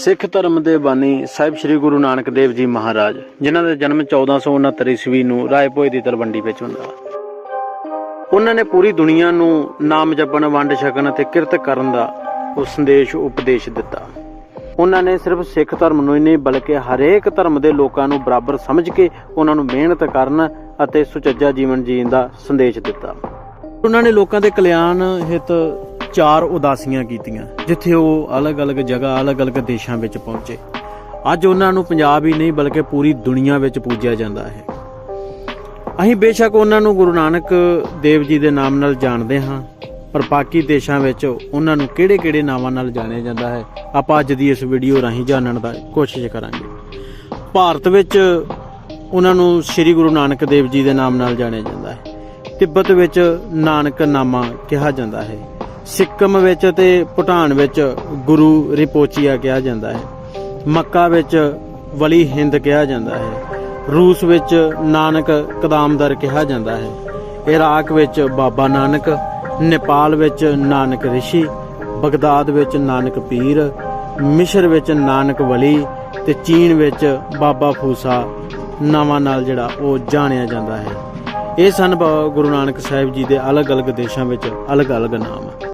ਸਿੱਖ ਧਰਮ ਦੇ ਬਾਨੀ ਸਾਹਿਬ ਸ੍ਰੀ ਗੁਰੂ ਨਾਨਕ ਦੇਵ ਜੀ ਮਹਾਰਾਜ, ਜਿਨ੍ਹਾਂ ਦਾ ਜਨਮ 1469 ਈਸਵੀ ਨੂੰ ਰਾਏਪੋਏ ਦੀ ਤਲਵੰਡੀ ਵਿੱਚ ਹੁੰਦਾ। ਉਹਨਾਂ ਨੇ ਪੂਰੀ ਦੁਨੀਆ ਨੂੰ ਨਾਮ ਜਪਣ, ਵੰਡ ਛਕਣ ਅਤੇ ਕਿਰਤ ਕਰਨ ਦਾ ਉਹ ਸੰਦੇਸ਼, ਉਪਦੇਸ਼ ਦਿੱਤਾ। ਉਹਨਾਂ ਨੇ ਸਿਰਫ ਸਿੱਖ ਧਰਮ ਨੂੰ ਹੀ ਨਹੀਂ, ਬਲਕਿ ਹਰੇਕ ਧਰਮ ਦੇ ਲੋਕਾਂ ਨੂੰ ਬਰਾਬਰ ਸਮਝ ਕੇ ਉਹਨਾਂ ਨੂੰ ਮਿਹਨਤ ਕਰਨ ਅਤੇ ਸੁਚੱਜਾ ਜੀਵਨ ਜੀਣ ਦਾ ਸੰਦੇਸ਼ ਦਿੱਤਾ। ਉਹਨਾਂ ਨੇ ਲੋਕਾਂ ਦੇ ਕਲਿਆਣ ਹਿੱਤ ਚਾਰ ਉਦਾਸੀਆਂ ਕੀਤੀਆਂ, ਜਿੱਥੇ ਉਹ ਅਲੱਗ-ਅਲੱਗ ਜਗ੍ਹਾ, ਅਲੱਗ-ਅਲੱਗ ਦੇਸ਼ਾਂ ਵਿੱਚ ਪਹੁੰਚੇ। ਅੱਜ ਉਹਨਾਂ ਨੂੰ ਪੰਜਾਬ ਹੀ ਨਹੀਂ, ਬਲਕਿ ਪੂਰੀ ਦੁਨੀਆ ਵਿੱਚ ਪੂਜਿਆ ਜਾਂਦਾ ਹੈ। ਅਸੀਂ ਬੇਸ਼ੱਕ ਉਹਨਾਂ ਨੂੰ ਗੁਰੂ ਨਾਨਕ ਦੇਵ ਜੀ ਦੇ ਨਾਮ ਨਾਲ ਜਾਣਦੇ ਹਾਂ, ਪਰ ਬਾਕੀ ਦੇਸ਼ਾਂ ਵਿੱਚ ਉਹਨਾਂ ਨੂੰ ਕਿਹੜੇ-ਕਿਹੜੇ ਨਾਵਾਂ ਨਾਲ ਜਾਣਿਆ ਜਾਂਦਾ ਹੈ, ਆਪਾਂ ਅੱਜ ਦੀ ਇਸ ਵੀਡੀਓ ਰਾਹੀਂ ਜਾਣਨ ਦਾ ਕੋਸ਼ਿਸ਼ ਕਰਾਂਗੇ। ਭਾਰਤ ਵਿੱਚ ਉਹਨਾਂ ਨੂੰ ਸ੍ਰੀ ਗੁਰੂ ਨਾਨਕ ਦੇਵ ਜੀ ਦੇ ਨਾਮ ਨਾਲ ਜਾਣਿਆ ਜਾਂਦਾ ਹੈ। ਤਿੱਬਤ ਵਿੱਚ ਨਾਨਕ ਨਾਮਾ ਕਿਹਾ ਜਾਂਦਾ ਹੈ। ਸਿੱਕਮ ਵਿੱਚ ਤੇ ਭੂਟਾਨ ਵਿੱਚ ਗੁਰੂ ਰਿਪੋਚੀਆ ਕਿਹਾ ਜਾਂਦਾ ਹੈ। ਮੱਕਾ ਵਿੱਚ ਵਲੀ ਹਿੰਦ ਕਿਹਾ ਜਾਂਦਾ ਹੈ। ਰੂਸ ਵਿੱਚ ਨਾਨਕ ਕਦਾਮਦਰ ਕਿਹਾ ਜਾਂਦਾ ਹੈ। ਇਰਾਕ ਵਿੱਚ ਬਾਬਾ ਨਾਨਕ, ਨੇਪਾਲ ਵਿੱਚ ਨਾਨਕ ਰਿਸ਼ੀ, ਬਗਦਾਦ ਵਿੱਚ ਨਾਨਕ ਪੀਰ, ਮਿਸ਼ਰ ਵਿੱਚ ਨਾਨਕ ਵਲੀ ਤੇ ਚੀਨ ਵਿੱਚ ਬਾਬਾ ਫੂਸਾ ਨਾਵਾਂ ਨਾਲ ਜਿਹੜਾ ਉਹ ਜਾਣਿਆ ਜਾਂਦਾ ਹੈ। ਇਹ ਸਨ ਬ- ਗੁਰੂ ਨਾਨਕ ਸਾਹਿਬ ਜੀ ਦੇ ਅਲੱਗ-ਅਲੱਗ ਦੇਸ਼ਾਂ ਵਿੱਚ ਅਲੱਗ-ਅਲੱਗ ਨਾਮ।